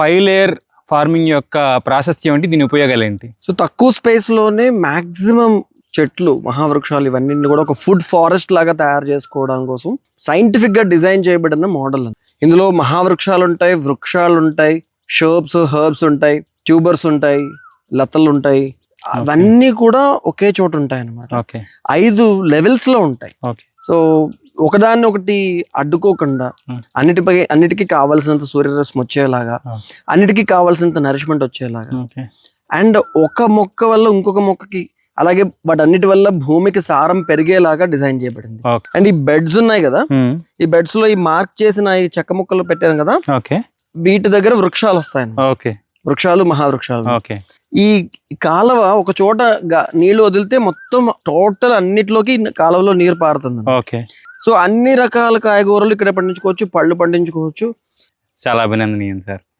Five layer farming యొక్క process ఏమిటి? దీని ఉపయోగాలు ఏంటి? సో తక్కువ స్పేస్లోనే మాక్సిమం చెట్లు మహావృక్షాలు ఇవన్నీ కూడా ఒక ఫుడ్ ఫారెస్ట్ లాగా తయారు చేసుకోవడం కోసం సైంటిఫిక్గా డిజైన్ చేయబడిన మోడల్ ఇందులో మహావృక్షాలు ఉంటాయి వృక్షాలు ఉంటాయి షర్బ్స్ హర్బ్స్ ఉంటాయి ట్యూబర్స్ ఉంటాయి లతలు ఉంటాయి. అవన్నీ కూడా ఒకే చోట ఉంటాయి అన్నమాట ఓకే. ఐదు లెవెల్స్లో ఉంటాయి. ఓకే. సో ఒకదాన్ని ఒకటి అడ్డుకోకుండా Hmm. అన్నిటిపై అన్నిటికీ కావాల్సినంత సూర్యరశ్మి వచ్చేలాగా Ah. అన్నిటికీ కావాల్సినంత నరిష్మెంట్ వచ్చేలాగా. అండ్ ఒక మొక్క వల్ల ఇంకొక మొక్కకి అలాగే వాటన్నిటి వల్ల భూమికి సారం పెరిగేలాగా డిజైన్ చేయబడింది. అండ్ ఈ బెడ్స్ ఉన్నాయి కదా? ఈ బెడ్స్లో ఈ మార్క్ చేసిన ఈ చెక్క ముక్కలు పెట్టారు కదా? వీటి దగ్గర వృక్షాలు వస్తాయి ఓకే వృక్షాలు మహావృక్షాలు. ఓకే. ఈ కాలువ ఒక చోట నీళ్ళు వదిలితే మొత్తం టోటల్ అన్నిటిలోకి కాలువలో నీరు పారుతుంది. ఓకే. సో అన్ని రకాల కాయగూరలు ఇక్కడ పండించుకోవచ్చు పళ్ళు పండించుకోవచ్చు. చాలా అభినందనీయం సార్.